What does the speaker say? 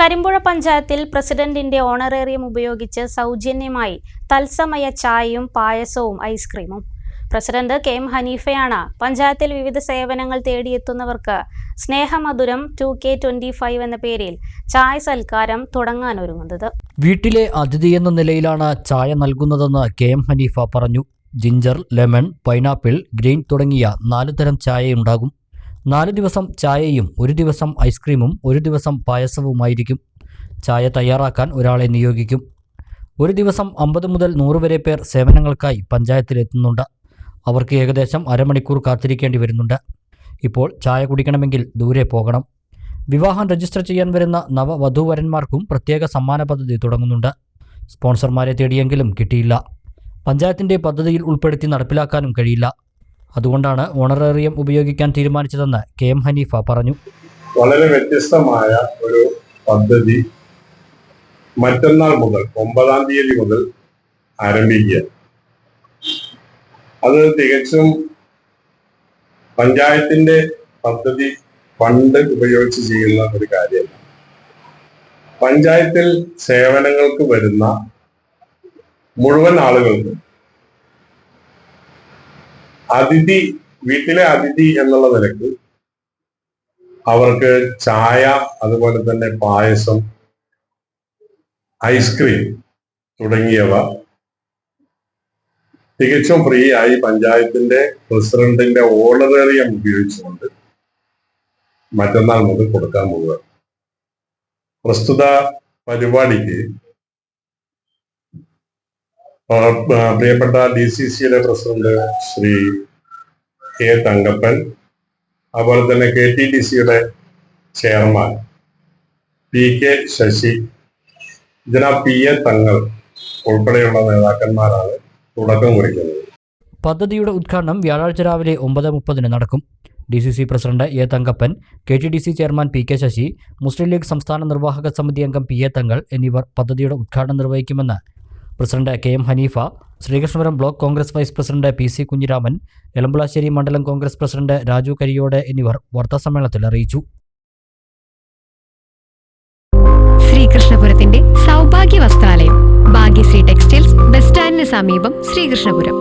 കരിമ്പുഴ പഞ്ചായത്തിൽ പ്രസിഡന്റിന്റെ ഓണറേറിയം ഉപയോഗിച്ച് സൗജന്യമായി തത്സമയ ചായയും പായസവും ഐസ്ക്രീമും. പ്രസിഡന്റ് കെ എം ഹനീഫയാണ് പഞ്ചായത്തിൽ വിവിധ സേവനങ്ങൾ തേടിയെത്തുന്നവർക്ക് സ്നേഹമധുരം ടു കെ ട്വന്റി ഫൈവ് എന്ന പേരിൽ ചായ സൽക്കാരം തുടങ്ങാൻ ഒരുങ്ങുന്നത്. വീട്ടിലെ അതിഥി എന്ന നിലയിലാണ് ചായ നൽകുന്നതെന്ന് കെ എം ഹനീഫ പറഞ്ഞു. ജിഞ്ചർ ലെമൺ പൈനാപ്പിൾ ഗ്രീൻ തുടങ്ങിയ നാല് തരം ചായയുണ്ടാകും. നാല് ദിവസം ചായയും ഒരു ദിവസം ഐസ്ക്രീമും ഒരു ദിവസം പായസവുമായിരിക്കും. ചായ തയ്യാറാക്കാൻ ഒരാളെ നിയോഗിക്കും. ഒരു ദിവസം അമ്പത് മുതൽ നൂറ് വരെ പേർ സേവനങ്ങൾക്കായി പഞ്ചായത്തിലെത്തുന്നുണ്ട്. അവർക്ക് ഏകദേശം അരമണിക്കൂർ കാത്തിരിക്കേണ്ടി വരുന്നുണ്ട്. ഇപ്പോൾ ചായ കുടിക്കണമെങ്കിൽ ദൂരെ പോകണം. വിവാഹം രജിസ്റ്റർ ചെയ്യാൻ വരുന്ന നവവധൂവരന്മാർക്കും പ്രത്യേക സമ്മാന പദ്ധതി തുടങ്ങുന്നുണ്ട്. സ്പോൺസർമാരെ തേടിയെങ്കിലും കിട്ടിയില്ല. പഞ്ചായത്തിന്റെ പദ്ധതിയിൽ ഉൾപ്പെടുത്തി നടപ്പിലാക്കാനും കഴിയില്ല. അതുകൊണ്ടാണ് ഓണറേറിയം ഉപയോഗിക്കാൻ തീരുമാനിച്ചതെന്ന് കെ എം ഹനീഫ പറഞ്ഞു. വളരെ വ്യത്യസ്തമായ ഒരു പദ്ധതി മറ്റന്നാൾ മുതൽ ഒമ്പതാം തീയതി മുതൽ ആരംഭിക്കുക. അത് തികച്ചും പഞ്ചായത്തിന്റെ പദ്ധതി ഫണ്ട് ഉപയോഗിച്ച് ചെയ്യുന്ന ഒരു കാര്യമാണ്. പഞ്ചായത്തിൽ സേവനങ്ങൾക്ക് വരുന്ന മുഴുവൻ ആളുകൾക്കും അതിഥി വീട്ടിലെ അതിഥി എന്നുള്ള നിലയ്ക്ക് അവർക്ക് ചായ അതുപോലെ തന്നെ പായസം ഐസ്ക്രീം തുടങ്ങിയവ തികച്ചും ഫ്രീ ആയി പഞ്ചായത്തിന്റെ പ്രസിഡന്റിന്റെ ഓണറേറിയം ഉപയോഗിച്ചുകൊണ്ട് മറ്റന്നാൾ മുതൽ കൊടുക്കാൻ പോവുക പ്രസ്തുത പരിപാടിക്ക് പ്രിയപ്പെട്ട ഡി സി സിയുടെ പ്രസിഡന്റ് ശ്രീ കെ തങ്കപ്പൻ അതുപോലെ തന്നെ കെ ടി ഡി സിയുടെ chairman P K Sasi Janab P A Thangal ഉൾപ്പെടെയുള്ള നേതാക്കന്മാരാണ് തുടക്കം കുറിക്കുന്നത്. പദ്ധതിയുടെ ഉദ്ഘാടനം വ്യാഴാഴ്ച രാവിലെ ഒമ്പത് മുപ്പതിന് നടക്കും. D C C president A Thankappan K T D C chairman P K Sasi Muslim League സംസ്ഥാന നിർവാഹക സമിതി അംഗം പി എ തങ്ങൾ എന്നിവർ പദ്ധതിയുടെ ഉദ്ഘാടനം നിർവഹിക്കുമെന്ന് president K M Hanifa Sreekrishnapuram block Congress vice president P C Kunhiraman Elambulassery മണ്ഡലം Congress president Raju കരിയോട് എന്നിവർ വാർത്താസമ്മേളനത്തിൽ അറിയിച്ചു. ശ്രീകൃഷ്ണപുരത്തിന്റെ സൗഭാഗ്യ വസ്ത്രാലയം ഭാഗ്യശ്രീ ടെക്സ്റ്റൈൽസ് ബസ് സ്റ്റാൻഡിന് സമീപം ശ്രീകൃഷ്ണപുരം.